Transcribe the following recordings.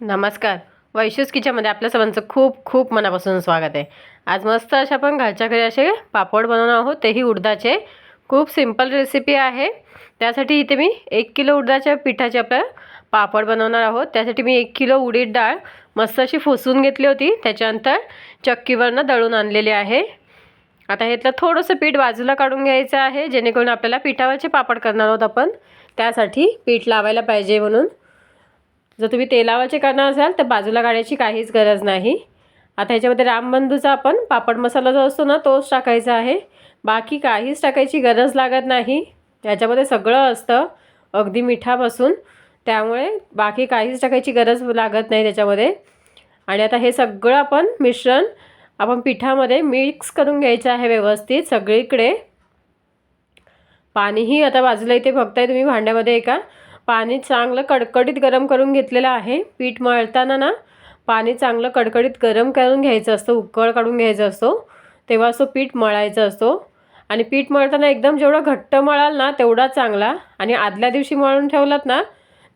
नमस्कार. वैशूस किचनमध्ये आपल्या सर्वांचं खूप खूप मनापासून स्वागत आहे. आज मस्त अशा आपण घरच्या घरी असे पापड बनवणार आहोत. तेही उडदाचे. खूप सिंपल रेसिपी आहे. त्यासाठी इथे मी एक किलो उडदाच्या पिठाचे आपलं पापड बनवणार आहोत. त्यासाठी मी एक किलो उडीद डाळ मस्त अशी फुसून घेतली होती. त्याच्यानंतर चक्कीवरनं दळून आणलेली आहे. आता ह्यातलं थोडंसं पीठ बाजूला काढून घ्यायचं आहे. जेणेकरून आपल्याला पिठावरचे पापड करणार आहोत आपण. त्यासाठी पीठ लावायला पाहिजे म्हणून. जर तुम्ही तेलावाचे करणार असाल तर बाजूला काढायची काहीच गरज नाही. आता ह्याच्यामध्ये रामबंधूचा आपण पापड मसाला जो असतो ना तोच टाकायचा आहे. बाकी काहीच टाकायची गरज लागत नाही. याच्यामध्ये सगळं असतं अगदी मिठापासून. त्यामुळे बाकी काहीच टाकायची गरज लागत नाही त्याच्यामध्ये. आणि आता हे सगळं आपण मिश्रण आपण पिठामध्ये मिक्स करून घ्यायचं आहे व्यवस्थित सगळीकडे. पाणीही आता बाजूला इथे बघताय तुम्ही भांड्यामध्ये एका. पाणी चांगलं कडकडीत गरम करून घेतलेलं आहे. पीठ मळताना ना पाणी चांगलं कडकडीत गरम करून घ्यायचं असतं उकळ काढून घ्यायचा असतो. तेव्हा असं पीठ मळायचा असतो. आणि पीठ मळताना एकदम जेवढं घट्ट मळाल ना तेवढा चांगला. आणि आदल्या दिवशी मळून ठेवलात ना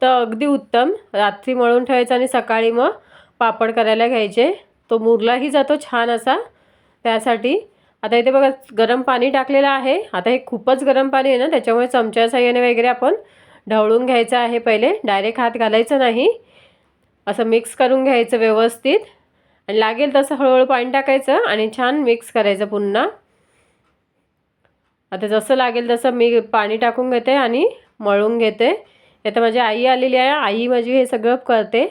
तर अगदी उत्तम. रात्री मळून ठेवायचं आणि सकाळी मग पापड करायला घ्यायचे. तो मुरलाही जातो छान असा. त्यासाठी आता इथे बघा गरम पाणी टाकलेलं आहे. आता हे खूपच गरम पाणी आहे ना त्याच्यामुळे चमच्या साह्याने वगैरे आपण ढवळून घ्यायचं आहे पहिले. डायरेक्ट हात घालायचं नाही. असं मिक्स करून घ्यायचं व्यवस्थित. आणि लागेल तसं हळूहळू पाणी टाकायचं आणि छान मिक्स करायचं पुन्हा. आता जसं लागेल तसं मी पाणी टाकून घेते आणि मळून घेते. आता माझी आई आलेली आहे. आई माझी हे सगळं करते.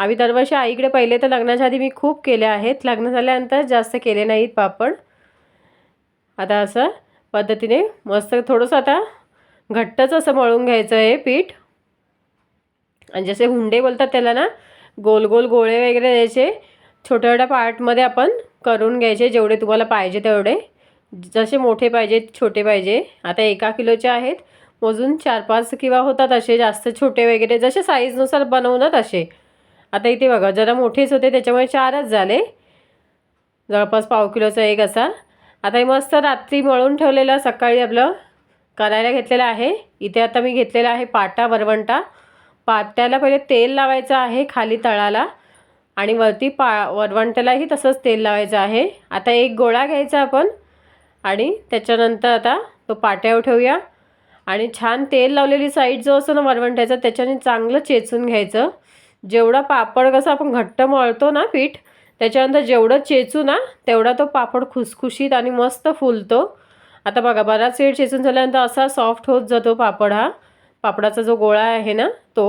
आम्ही दरवर्षी आईकडे पहिले तर लग्नाच्या आधी मी खूप केले आहेत. लग्न झाल्यानंतर जास्त केले नाहीत पापड. आता असं पद्धतीने मस्त थोडंसं आता घट्टच असं मळून घ्यायचं आहे पीठ. आणि जसे हुंडे बोलतात त्याला ना गोल गोल गोळे वगैरे द्यायचे. छोट्या छोट्या पार्टमध्ये आपण करून घ्यायचे जेवढे तुम्हाला पाहिजे तेवढे. जसे मोठे पाहिजे छोटे पाहिजे. आता एका किलोचे आहेत. मोजून चार पाच किंवा होतात असे जास्त छोटे वगैरे. जसे साईजनुसार बनवणार असे. आता इथे बघा जरा मोठेच होते त्याच्यामुळे चारच झाले. जवळपास पाव किलोचा एक असा. आता हे मस्त रात्री मळून ठेवलेलं सकाळी आपलं करायला घेतलेलं आहे. इथे आता मी घेतलेला आहे पाटा वरवंटा. पाट्याला पहिले तेल लावायचं आहे खाली तळाला आणि वरती पा वरवंट्यालाही तसंच तेल लावायचं आहे. आता एक गोळा घ्यायचा आपण आणि त्याच्यानंतर आता तो पाट्यावर ठेवूया. आणि छान तेल लावलेली साईड जो असतो ना वरवंट्याचा त्याच्याने चांगलं चेचून घ्यायचं. जेवढा पापड कसं आपण घट्ट मळतो ना पीठ त्याच्यानंतर जेवढं चेचू ना तेवढा तो पापड खुसखुशीत आणि मस्त फुलतो. आता बघा बराच वेळ चेचून झाल्यानंतर असा सॉफ्ट होत जातो पापड हा. पापडाचा जो गोळा आहे ना तो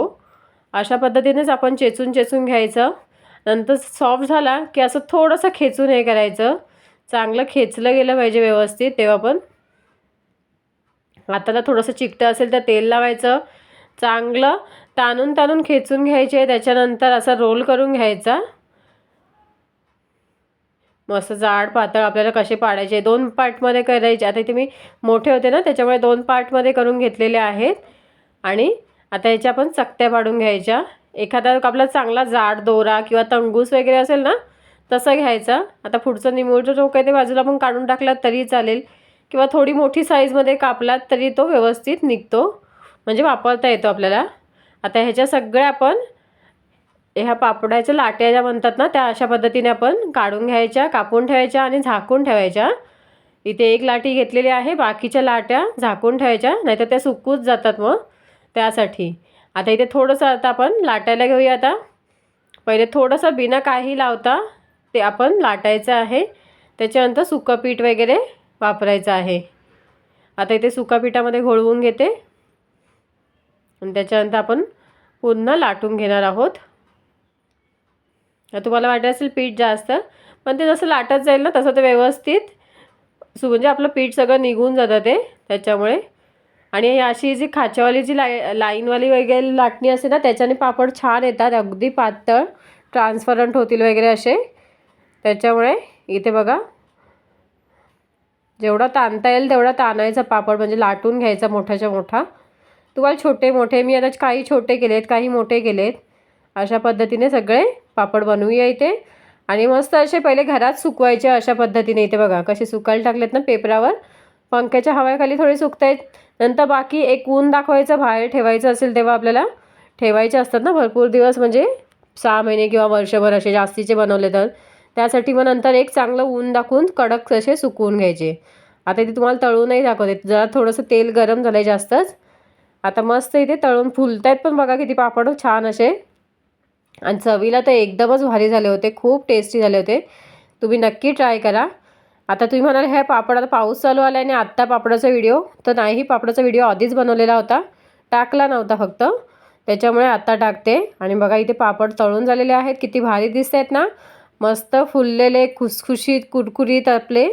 अशा पद्धतीनेच आपण चेचून चेचून घ्यायचं. नंतर सॉफ्ट झाला की असं थोडंसं खेचून हे करायचं. चांगलं खेचलं गेलं पाहिजे व्यवस्थित तेव्हा पण. हाताला थोडंसं चिकटं असेल तर तेल लावायचं. चांगलं ताणून ताणून खेचून घ्यायचे. त्याच्यानंतर असा रोल करून घ्यायचा. मस्त जाड पातळ आपल्याला कसे पाडायचे दोन पार्टमध्ये करायचे. आता इथे मी मोठे होते ना त्याच्यामुळे दोन पार्टमध्ये करून घेतलेले आहेत. आणि आता याच्या आपण चकत्या पाडून घ्यायच्या. एखादा आपला चांगला जाड दोरा किंवा तंगूस वगैरे असेल ना तसं घ्यायचा. आता पुढचं निमूळचं टोक आहे ते बाजूला पण काढून टाकलात तरी चालेल. किंवा थोडी मोठी साईजमध्ये कापलात तरी तो व्यवस्थित निघतो. म्हणजे वापरता येतो आपल्याला. आता ह्याच्या सगळ्या आपण ह्या पापडाच्या लाट्या ज्या म्हणतात ना त्या अशा पद्धतीने आपण काढून घ्यायच्या कापून ठेवायच्या आणि झाकून ठेवायच्या. इथे एक लाटी घेतलेली आहे बाकीच्या लाट्या झाकून ठेवायच्या नाहीतर त्या सुकूच जातात मग त्यासाठी. आता इथे थोडंसं आता आपण लाटायला घेऊया आता. पहिले थोडंसं बिना काही लावता ते आपण लाटायचं आहे. त्याच्यानंतर सुकं पीठ वगैरे वापरायचं आहे. आता इथे सुका पिठामध्ये घोळवून घेते. आणि त्याच्यानंतर आपण पुन्हा लाटून घेणार आहोत. तुम्हाला वाटत असेल पीठ जास्त पण ते जसं लाटत जाईल ना तसं ते व्यवस्थित सु म्हणजे आपलं पीठ सगळं निघून जातं ते त्याच्यामुळे. आणि अशी जी खाच्यावाली जी लाई लाईनवाली वगैरे लाटणी असते ना त्याच्याने पापड छान येतात अगदी पातळ ट्रान्सपरंट होतील वगैरे असे. त्याच्यामुळे इथे बघा जेवढा ताणता येईल तेवढा ताणायचा पापड म्हणजे लाटून घ्यायचा मोठ्याच्या मोठा. तुम्हाला छोटे मोठे मी आता काही छोटे केलेत काही मोठे केलेत. अशा पद्धतीने सगळे पापड बनवूया इथे. आणि मस्त असे पहिले घरात सुकवायचे अशा पद्धतीने इथे बघा कसे सुकायला टाकलेत ना पेपरावर. पंख्याच्या हवाखाली थोडे सुकतायत. नंतर बाकी एक ऊन दाखवायचं बाहेर ठेवायचं असेल तेव्हा आपल्याला ठेवायचे असतात ना भरपूर दिवस म्हणजे सहा महिने किंवा वर्षभर असे जास्तीचे बनवले तर. त्यासाठी मग नंतर एक चांगलं ऊन दाखवून कडक असे सुकवून घ्यायचे. आता इथे तुम्हाला तळूनही दाखवते जरा थोडंसं तेल गरम झालं आहे जास्तच. आता मस्त इथे तळून फुलत आहेत पण बघा किती पापड छान असे. आणि चवीला तर एकदमच भारी झाले होते खूप टेस्टी झाले होते. तुम्ही नक्की ट्राय करा. आता तुम्ही म्हणाल ह्या पापड आता पाऊस चालू आला आणि आत्ता पापडाचा व्हिडिओ तर नाही पापडाचा व्हिडिओ आधीच बनवलेला होता. टाकला नव्हता फक्त. त्याच्यामुळे आत्ता टाकते. आणि बघा इथे पापड तळून झालेले आहेत. किती भारी दिसत आहेत ना. मस्त फुललेले खुसखुशीत कुरकुरीत आपले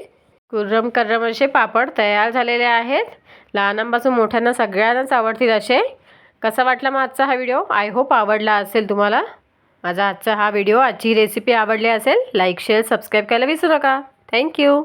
कुर्रम कर्रम असे पापड तयार झालेले आहेत. लहानांपासून मोठ्यांना सगळ्यांनाच आवडतील असे. कसा वाटला मग आजचा हा व्हिडिओ आय होप आवडला असेल तुम्हाला. माझा आजचा हा व्हिडिओ आजची रेसिपी आवडली असेल लाईक शेअर सबस्क्राईब करायला विसरू नका. थँक्यू